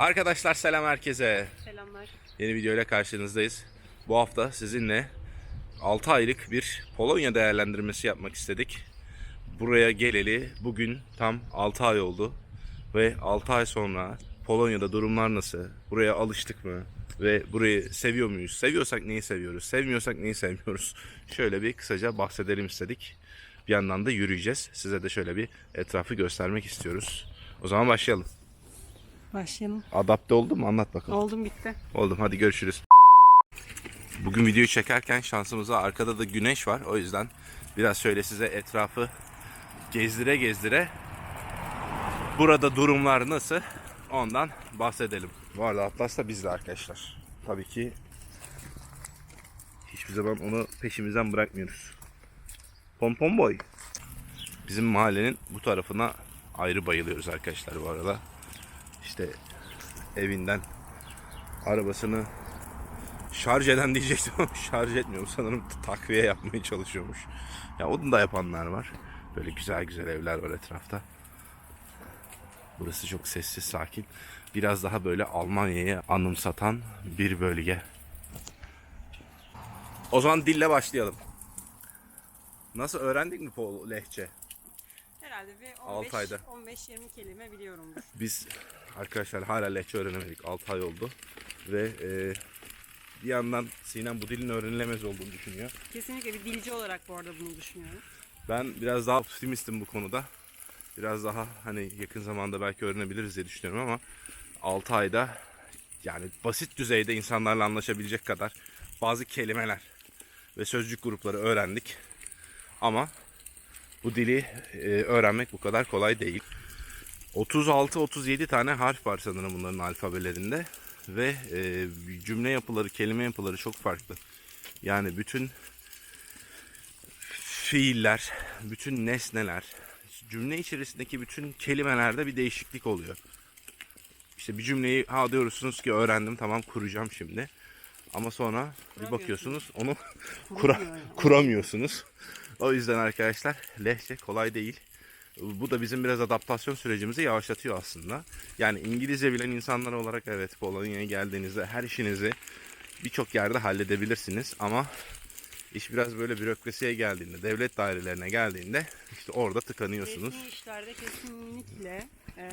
Arkadaşlar selam herkese. Selamlar. Yeni videoyla karşınızdayız. Bu hafta sizinle 6 aylık bir Polonya değerlendirmesi yapmak istedik. Buraya geleli bugün tam 6 ay oldu. Ve 6 ay sonra Polonya'da durumlar nasıl? Buraya alıştık mı? Ve burayı seviyor muyuz? Seviyorsak neyi seviyoruz? Sevmiyorsak neyi sevmiyoruz? Şöyle bir kısaca bahsedelim istedik. Bir yandan da yürüyeceğiz. Size de şöyle bir etrafı göstermek istiyoruz. O zaman başlayalım. Başlayalım. Adapte oldun mu? Anlat bakalım. Oldum bitti. Oldum hadi görüşürüz. Bugün videoyu çekerken şansımıza arkada da güneş var. O yüzden biraz şöyle size etrafı gezdire gezdire burada durumlar nasıl ondan bahsedelim. Bu arada Atlas da bizde arkadaşlar. Tabii ki hiçbir zaman onu peşimizden bırakmıyoruz. Pompon boy. Bizim mahallenin bu tarafına ayrı bayılıyoruz arkadaşlar bu arada. İşte evinden arabasını şarj eden diyecektim ama şarj etmiyor. Sanırım takviye yapmaya çalışıyormuş. Ya onu da yapanlar var. Böyle güzel güzel evler var etrafta. Burası çok sessiz, sakin. Biraz daha böyle Almanya'yı anımsatan bir bölge. O zaman dille başlayalım. Nasıl öğrendik mi Pol lehçe? Herhalde bir Altı ayda. 15-20 kelime biliyorumdur. Biz arkadaşlar hala lehçe öğrenemedik. 6 ay oldu. Ve e, bir yandan Sinem bu dilin öğrenilemez olduğunu düşünüyor. Kesinlikle bir dilci olarak bu arada bunu düşünüyorum. Ben biraz daha optimistim bu konuda. Biraz daha hani yakın zamanda belki öğrenebiliriz diye düşünüyorum ama 6 ayda yani basit düzeyde insanlarla anlaşabilecek kadar bazı kelimeler ve sözcük grupları öğrendik. Ama bu dili e, öğrenmek bu kadar kolay değil. 36-37 tane harf var sanırım bunların alfabelerinde ve e, cümle yapıları, kelime yapıları çok farklı. Yani bütün fiiller, bütün nesneler, cümle içerisindeki bütün kelimelerde bir değişiklik oluyor. İşte bir cümleyi ha diyorsunuz ki öğrendim tamam kuracağım şimdi. Ama sonra bir bakıyorsunuz onu kura, kuramıyorsunuz. O yüzden arkadaşlar lehçe kolay değil. Bu da bizim biraz adaptasyon sürecimizi yavaşlatıyor aslında. Yani İngilizce bilen insanlar olarak evet Polonya'ya geldiğinizde her işinizi birçok yerde halledebilirsiniz ama iş biraz böyle bürokrasiye geldiğinde, devlet dairelerine geldiğinde işte orada tıkanıyorsunuz. Resmi işlerde kesinlikle eee,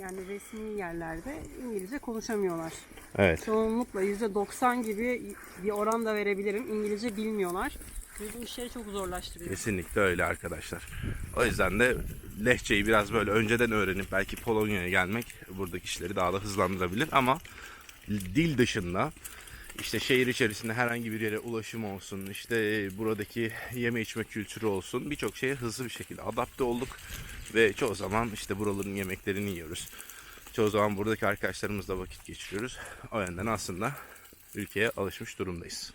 yani resmi yerlerde İngilizce konuşamıyorlar. Evet. Çoğunlukla %90 gibi bir oran da verebilirim. İngilizce bilmiyorlar. Bu işleri çok zorlaştırıyor. Kesinlikle öyle arkadaşlar. O yüzden de lehçeyi biraz böyle önceden öğrenip belki Polonya'ya gelmek buradaki işleri daha da hızlandırabilir ama dil dışında işte şehir içerisinde herhangi bir yere ulaşım olsun, işte buradaki yeme içme kültürü olsun birçok şeye hızlı bir şekilde adapte olduk ve çoğu zaman işte buraların yemeklerini yiyoruz. Çoğu zaman buradaki arkadaşlarımızla vakit geçiriyoruz. O yönden aslında ülkeye alışmış durumdayız.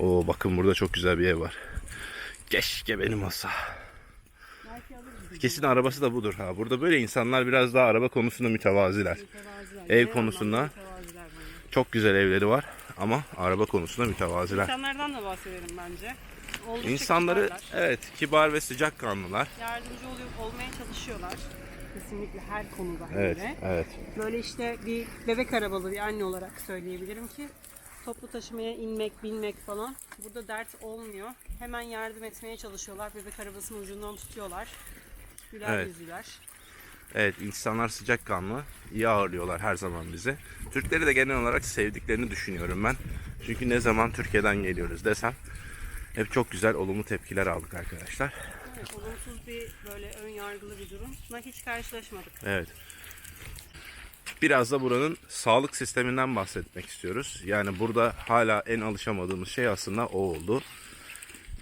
Oo bakın burada çok güzel bir ev var. Keşke benim olsa. Kesin arabası da budur ha. Burada böyle insanlar biraz daha araba konusunda mütevaziler. Mütevaziler. Ev konusunda- mütevaziler. Çok güzel evleri var ama araba konusunda mütevaziler. İnsanlardan da bahsedelim bence. Oldukça İnsanları kibarlar. evet kibar ve sıcakkanlılar. yardımcı oluyor olmaya çalışıyorlar. Kesinlikle her konuda Evet, evet. Böyle işte bir bebek arabalı bir anne olarak söyleyebilirim ki toplu taşımaya inmek, binmek falan burada dert olmuyor. Hemen yardım etmeye çalışıyorlar. Bebek arabasının ucundan tutuyorlar. Güler Evet. yüzüler. Evet insanlar sıcakkanlı, iyi ağırlıyorlar her zaman bizi. Türkleri de genel olarak sevdiklerini düşünüyorum ben. Çünkü ne zaman Türkiye'den geliyoruz desem hep çok güzel olumlu tepkiler aldık arkadaşlar. Evet, olumsuz bir böyle ön yargılı bir durumla hiç karşılaşmadık. Evet. Biraz da buranın sağlık sisteminden bahsetmek istiyoruz. Yani burada hala en alışamadığımız şey aslında o oldu.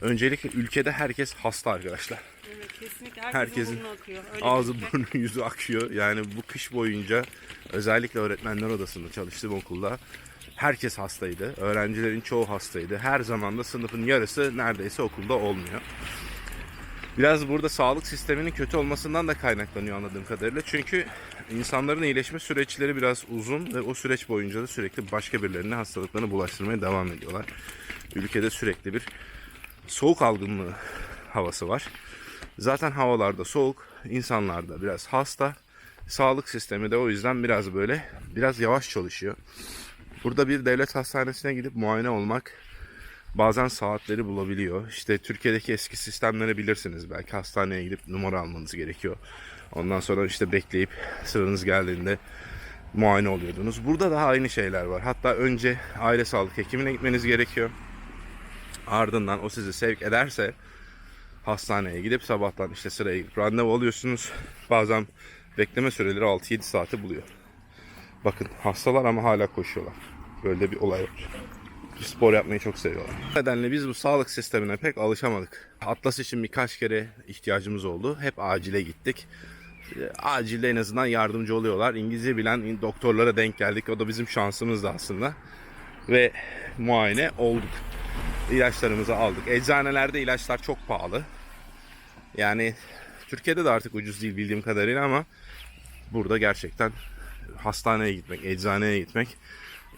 Öncelikle ülkede herkes hasta arkadaşlar. Evet kesinlikle herkesin, Herkesin burnu akıyor. Öyle Ağzı burnu yüzü akıyor. Yani bu kış boyunca özellikle öğretmenler odasında çalıştığım okulda herkes hastaydı. Öğrencilerin çoğu hastaydı. Her zaman da sınıfın yarısı neredeyse okulda olmuyor. Biraz burada sağlık sisteminin kötü olmasından da kaynaklanıyor anladığım kadarıyla. Çünkü insanların iyileşme süreçleri biraz uzun ve o süreç boyunca da sürekli başka birilerine hastalıklarını bulaştırmaya devam ediyorlar. Ülkede sürekli bir soğuk algınlığı havası var. Zaten havalarda soğuk, insanlar da biraz hasta Sağlık sistemi de o yüzden biraz böyle biraz yavaş çalışıyor. Burada bir devlet hastanesine gidip muayene olmak bazen saatleri bulabiliyor. İşte Türkiye'deki eski sistemleri bilirsiniz. Belki hastaneye gidip numara almanız gerekiyor. Ondan sonra işte bekleyip sıranız geldiğinde muayene oluyordunuz. Burada da aynı şeyler var. Hatta önce aile sağlık hekimine gitmeniz gerekiyor. Ardından o sizi sevk ederse hastaneye gidip sabahtan işte sıraya girip randevu alıyorsunuz. Bazen bekleme süreleri 6-7 saati buluyor. Bakın hastalar ama hala koşuyorlar. Böyle bir olay var. Spor yapmayı çok seviyorlar. Bu nedenle biz bu sağlık sistemine pek alışamadık. Atlas için birkaç kere ihtiyacımız oldu. Hep acile gittik. E, Acilde en azından yardımcı oluyorlar. İngilizce bilen doktorlara denk geldik. O da bizim şansımızdı aslında. Ve muayene olduk. İlaçlarımızı aldık. Eczanelerde ilaçlar çok pahalı. Yani Türkiye'de de artık ucuz değil bildiğim kadarıyla ama burada gerçekten hastaneye gitmek, eczaneye gitmek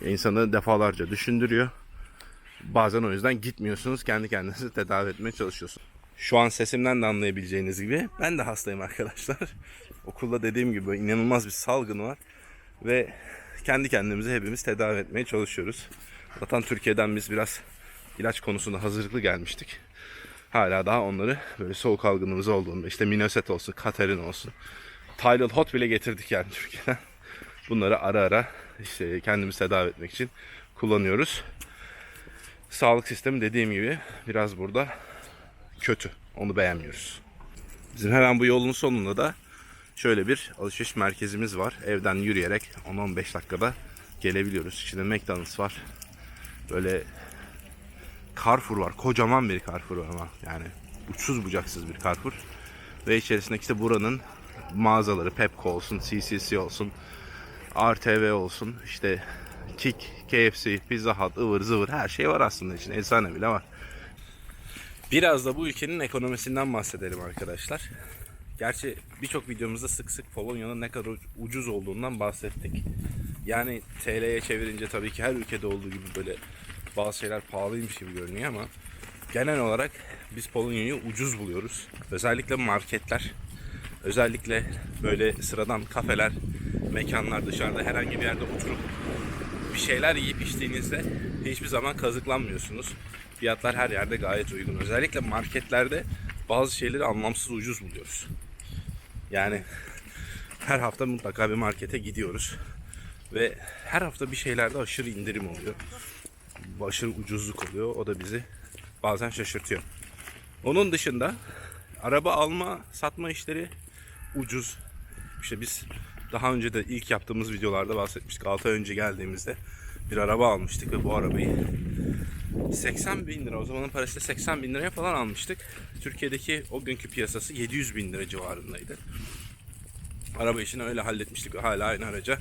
insanı defalarca düşündürüyor. Bazen o yüzden gitmiyorsunuz. Kendi kendinizi tedavi etmeye çalışıyorsunuz. Şu an sesimden de anlayabileceğiniz gibi ben de hastayım arkadaşlar. Okulda dediğim gibi inanılmaz bir salgın var. Ve kendi kendimizi hepimiz tedavi etmeye çalışıyoruz. Zaten Türkiye'den biz biraz ilaç konusunda hazırlıklı gelmiştik. Hala daha onları böyle soğuk algınımız olduğunda işte Minoset olsun, Katerin olsun. Tylenol Hot bile getirdik yani Türkiye'den. Bunları ara ara işte kendimizi tedavi etmek için kullanıyoruz. Sağlık sistemi dediğim gibi biraz burada kötü. Onu beğenmiyoruz. Bizim hemen bu yolun sonunda da şöyle bir alışveriş merkezimiz var. Evden yürüyerek 10-15 dakikada gelebiliyoruz. İçinde McDonald's var. Böyle Carrefour var. Kocaman bir Carrefour ama yani uçsuz bucaksız bir Carrefour. Ve içerisinde işte buranın mağazaları Pepco olsun, CCC olsun, RTV olsun, işte Kik, KFC, Pizza Hut, ıvır zıvır her şey var aslında için. Eczane bile var. Biraz da bu ülkenin ekonomisinden bahsedelim arkadaşlar. Gerçi birçok videomuzda sık sık Polonya'nın ne kadar ucuz olduğundan bahsettik. Yani TL'ye çevirince tabii ki her ülkede olduğu gibi böyle bazı şeyler pahalıymış gibi görünüyor ama genel olarak biz Polonya'yı ucuz buluyoruz. Özellikle marketler, özellikle böyle sıradan kafeler, mekanlar dışarıda herhangi bir yerde oturup bir şeyler yiyip içtiğinizde hiçbir zaman kazıklanmıyorsunuz. Fiyatlar her yerde gayet uygun. Özellikle marketlerde bazı şeyleri anlamsız ucuz buluyoruz. Yani her hafta mutlaka bir markete gidiyoruz. Ve her hafta bir şeylerde aşırı indirim oluyor. Aşırı ucuzluk oluyor. O da bizi bazen şaşırtıyor. Onun dışında araba alma satma işleri ucuz. İşte biz daha önce de ilk yaptığımız videolarda bahsetmiştik. 6 ay önce geldiğimizde bir araba almıştık ve bu arabayı 80 bin lira o zamanın parası 80 bin liraya falan almıştık. Türkiye'deki o günkü piyasası 700 bin lira civarındaydı. Araba işini öyle halletmiştik ve hala aynı araca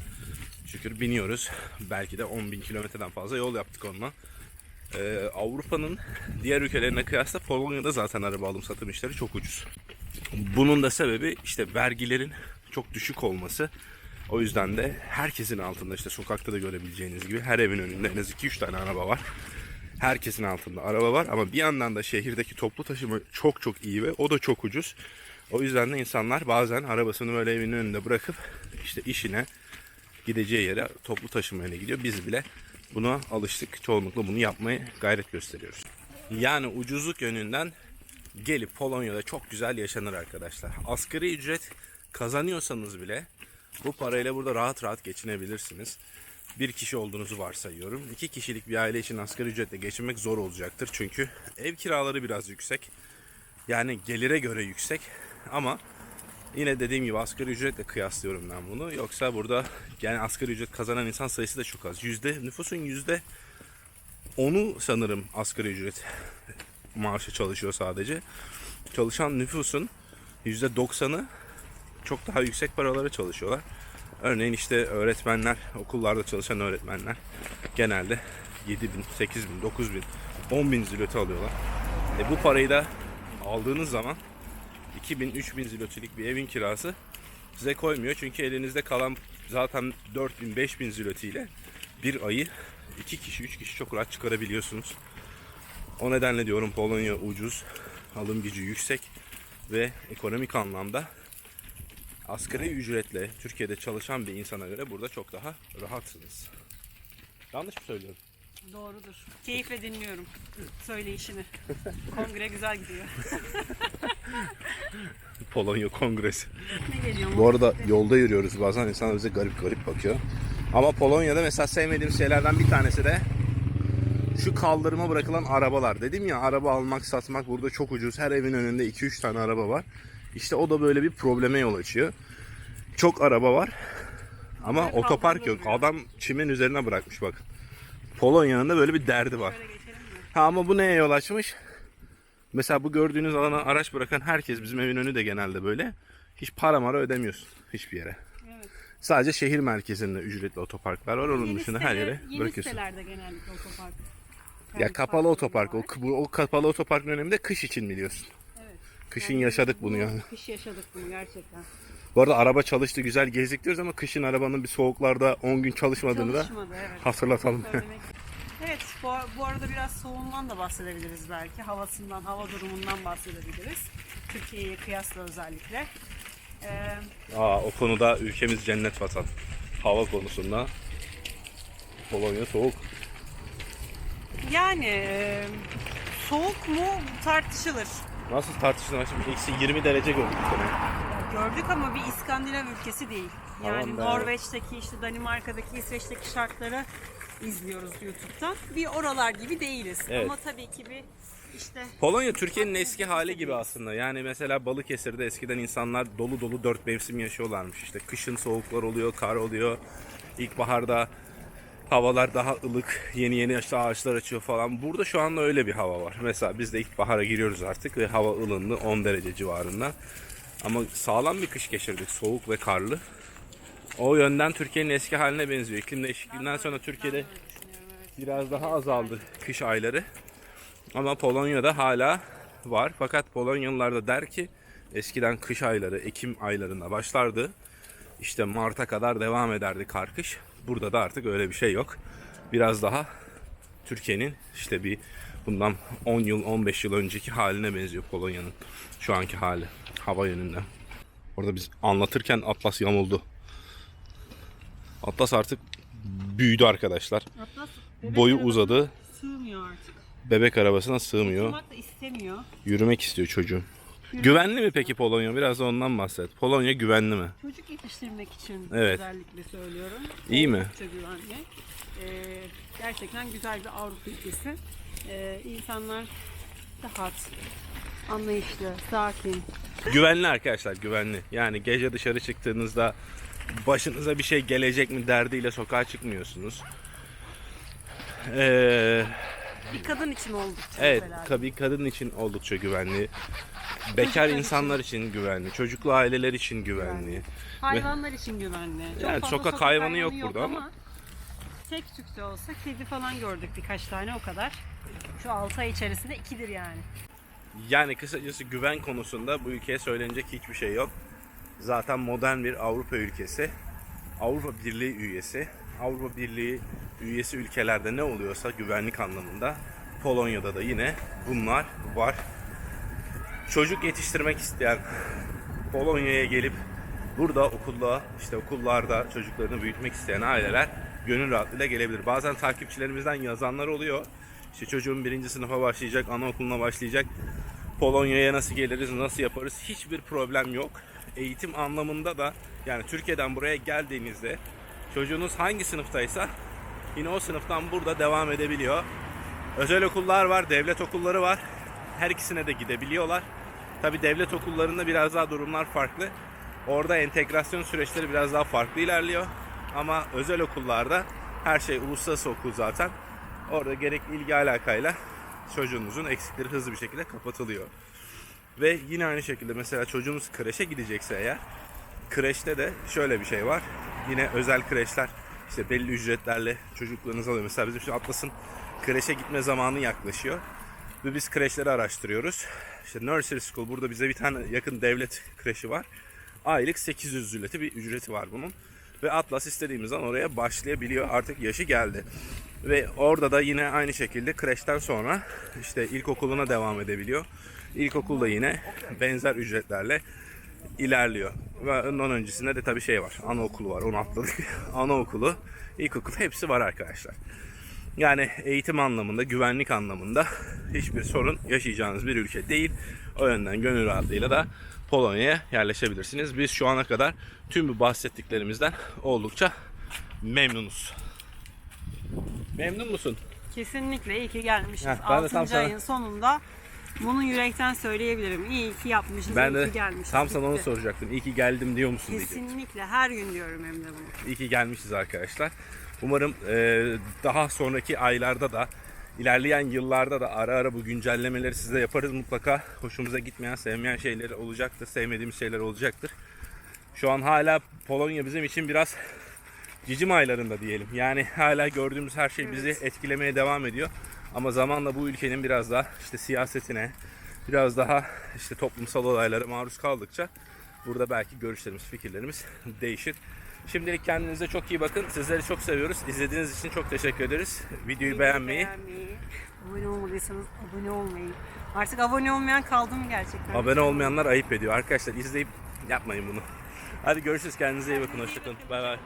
şükür biniyoruz. Belki de 10 bin kilometreden fazla yol yaptık onunla. Ee, Avrupa'nın diğer ülkelerine kıyasla Polonya'da zaten araba alım satım işleri çok ucuz. Bunun da sebebi işte vergilerin çok düşük olması. O yüzden de herkesin altında işte sokakta da görebileceğiniz gibi her evin önünde en az 2-3 tane araba var. Herkesin altında araba var ama bir yandan da şehirdeki toplu taşıma çok çok iyi ve o da çok ucuz. O yüzden de insanlar bazen arabasını böyle evinin önünde bırakıp işte işine gideceği yere toplu taşımayla gidiyor. Biz bile buna alıştık. Çoğunlukla bunu yapmaya gayret gösteriyoruz. Yani ucuzluk yönünden gelip Polonya'da çok güzel yaşanır arkadaşlar. Asgari ücret kazanıyorsanız bile bu parayla burada rahat rahat geçinebilirsiniz. Bir kişi olduğunuzu varsayıyorum. İki kişilik bir aile için asgari ücretle geçinmek zor olacaktır. Çünkü ev kiraları biraz yüksek. Yani gelire göre yüksek. Ama yine dediğim gibi asgari ücretle kıyaslıyorum ben bunu. Yoksa burada yani asgari ücret kazanan insan sayısı da çok az. Yüzde, nüfusun yüzde onu sanırım asgari ücret maaşı çalışıyor sadece. Çalışan nüfusun yüzde doksanı çok daha yüksek paralara çalışıyorlar. Örneğin işte öğretmenler, okullarda çalışan öğretmenler genelde 7 bin, 8 bin, 9 bin, 10 bin zloty alıyorlar. E bu parayı da aldığınız zaman 2000, 3000 zlotilik bir evin kirası size koymuyor. Çünkü elinizde kalan zaten 4000, 5000 zloty ile bir ayı 2 kişi, 3 kişi çok rahat çıkarabiliyorsunuz. O nedenle diyorum Polonya ucuz, alım gücü yüksek ve ekonomik anlamda asgari ücretle Türkiye'de çalışan bir insana göre burada çok daha rahatsınız. Yanlış mı söylüyorum? Doğrudur. Keyifle dinliyorum söyleyişini. Kongre güzel gidiyor. Polonya Kongresi. Ne geliyor Bu arada yolda yürüyoruz bazen insanlar bize garip garip bakıyor. Ama Polonya'da mesela sevmediğim şeylerden bir tanesi de şu kaldırıma bırakılan arabalar. Dedim ya araba almak satmak burada çok ucuz. Her evin önünde 2-3 tane araba var. İşte o da böyle bir probleme yol açıyor. Çok araba var ama Böyle otopark yok. Adam çimin üzerine bırakmış bakın. Polonya'nın da böyle bir derdi var. Ha ama bu neye yol açmış? Mesela bu gördüğünüz alana araç bırakan herkes bizim evin önü de genelde böyle. Hiç para mara ödemiyorsun hiçbir yere. Evet. Sadece şehir merkezinde ücretli otoparklar var. Onun Yeni dışında her yere yeni bırakıyorsun. sitelerde genellikle otopark. Ya kapalı otopark. O, bu, o kapalı otopark döneminde kış için biliyorsun. Kışın yaşadık bunu bu- yani. Kış yaşadık bunu gerçekten. Bu arada araba çalıştı güzel gezdik diyoruz ama kışın arabanın bir soğuklarda 10 gün çalışmadığını da Çalışmadı evet. hatırlatalım. Söylemek. Evet bu, bu arada biraz soğuğundan da bahsedebiliriz belki. Havasından, hava durumundan bahsedebiliriz. Türkiye'ye kıyasla özellikle. Ee, Aa, o konuda ülkemiz cennet vatan. Hava konusunda Polonya soğuk. yani e, soğuk mu tartışılır. Nasıl tartışılır? Şimdi eksi 20 derece gördük. Gördük ama bir İskandinav ülkesi değil. Yani Tamam. Norveç'teki, işte Danimarka'daki, İsveç'teki şartları izliyoruz YouTube'dan. Bir oralar gibi değiliz. Evet. Ama tabii ki bir işte Polonya Türkiye'nin eski hali gibi aslında. Yani mesela Balıkesir'de eskiden insanlar dolu dolu dört mevsim yaşıyorlarmış. İşte kışın soğuklar oluyor, kar oluyor. İlkbaharda havalar daha ılık, yeni yeni işte ağaçlar açıyor falan. Burada şu anda öyle bir hava var. Mesela biz de ilkbahara giriyoruz artık ve hava ılınlı 10 derece civarında. Ama sağlam bir kış geçirdik, soğuk ve karlı. O yönden Türkiye'nin eski haline benziyor. İklim değişikliğinden sonra Türkiye'de biraz daha azaldı kış ayları. Ama Polonya'da hala var. Fakat Polonyalılar da der ki eskiden kış ayları Ekim aylarında başlardı. İşte Mart'a kadar devam ederdi kar kış. Burada da artık öyle bir şey yok. Biraz daha Türkiye'nin işte bir bundan 10 yıl 15 yıl önceki haline benziyor Polonya'nın şu anki hali hava yönünden. Orada biz anlatırken Atlas yamuldu. Atlas artık büyüdü arkadaşlar. Atlas Boyu uzadı. sığmıyor artık. Bebek arabasına sığmıyor. Oturmak da istemiyor. Yürümek istiyor çocuğum. Güvenli mi peki Polonya? Biraz da ondan bahset. Polonya güvenli mi? Çocuk yetiştirmek için Evet. özellikle söylüyorum. İyi mi? Oldukça güvenli. Ee, gerçekten güzel bir Avrupa ülkesi. Ee, insanlar rahat, anlayışlı, sakin. Güvenli arkadaşlar güvenli. Yani gece dışarı çıktığınızda başınıza bir şey gelecek mi derdiyle sokağa çıkmıyorsunuz. Ee, Bir kadın için oldukça evet güzel. tabii kadın için oldukça güvenli. Bekar insanlar için güvenli. Çocuklu aileler için güvenli. Hayvanlar için güvenli. Çok Yani fazla sokak hayvanı yok burada ama. Tek tük de olsa kedi falan gördük birkaç tane o kadar. Şu 6 ay içerisinde ikidir yani. Yani kısacası güven konusunda bu ülkeye söylenecek hiçbir şey yok. Zaten modern bir Avrupa ülkesi. Avrupa Birliği üyesi. Avrupa Birliği üyesi ülkelerde ne oluyorsa güvenlik anlamında Polonya'da da yine bunlar var. Çocuk yetiştirmek isteyen Polonya'ya gelip burada okulda işte okullarda çocuklarını büyütmek isteyen aileler gönül rahatlığıyla gelebilir. Bazen takipçilerimizden yazanlar oluyor. İşte çocuğum birinci sınıfa başlayacak, anaokuluna başlayacak. Polonya'ya nasıl geliriz, nasıl yaparız hiçbir problem yok. Eğitim anlamında da yani Türkiye'den buraya geldiğinizde çocuğunuz hangi sınıftaysa yine o sınıftan burada devam edebiliyor. Özel okullar var, devlet okulları var. Her ikisine de gidebiliyorlar. Tabi devlet okullarında biraz daha durumlar farklı. Orada entegrasyon süreçleri biraz daha farklı ilerliyor. Ama özel okullarda her şey uluslararası okul zaten. Orada gerekli ilgi alakayla çocuğunuzun eksikleri hızlı bir şekilde kapatılıyor. Ve yine aynı şekilde mesela çocuğunuz kreşe gidecekse eğer kreşte de şöyle bir şey var. Yine özel kreşler işte belli ücretlerle çocuklarınızı alıyor. Mesela bizim şu Atlas'ın kreşe gitme zamanı yaklaşıyor. Ve biz kreşleri araştırıyoruz. İşte Nursery School burada bize bir tane yakın devlet kreşi var. Aylık 800 zloti bir ücreti var bunun. Ve Atlas istediğimiz an oraya başlayabiliyor. Artık yaşı geldi. Ve orada da yine aynı şekilde kreşten sonra işte ilkokuluna devam edebiliyor. İlkokulda yine benzer ücretlerle ilerliyor. Ve ondan öncesinde de tabii şey var. Anaokulu var. Onu atladık. Anaokulu, ilkokul hepsi var arkadaşlar. Yani eğitim anlamında, güvenlik anlamında hiçbir sorun yaşayacağınız bir ülke değil. O yönden gönül rahatlığıyla da Polonya'ya yerleşebilirsiniz. Biz şu ana kadar tüm bu bahsettiklerimizden oldukça memnunuz. Memnun musun? Kesinlikle iyi ki gelmişiz. Heh, ben de 6. tam sana- ayın sonunda bunu yürekten söyleyebilirim. İyi ki yapmışız, Ben iyi de ki gelmişiz. tam sana onu soracaktım. İyi ki geldim diyor musun diye. Kesinlikle her gün diyorum hem de bunu. İyi ki gelmişiz arkadaşlar. Umarım e, daha sonraki aylarda da ilerleyen yıllarda da ara ara bu güncellemeleri size yaparız. Mutlaka hoşumuza gitmeyen, sevmeyen şeyler olacaktır. Sevmediğimiz şeyler olacaktır. Şu an hala Polonya bizim için biraz cicim aylarında diyelim. Yani hala gördüğümüz her şey bizi etkilemeye devam ediyor. Ama zamanla bu ülkenin biraz daha işte siyasetine, biraz daha işte toplumsal olaylara maruz kaldıkça burada belki görüşlerimiz, fikirlerimiz değişir. Şimdilik kendinize çok iyi bakın. Sizleri çok seviyoruz. İzlediğiniz için çok teşekkür ederiz. Videoyu beğenmeyi, abone olmadıysanız abone olmayı. Artık abone olmayan kaldı mı gerçekten? abone olmayanlar ayıp ediyor. Arkadaşlar izleyip yapmayın bunu. Hadi görüşürüz. Kendinize iyi bakın. Hoşçakalın. Bay bay.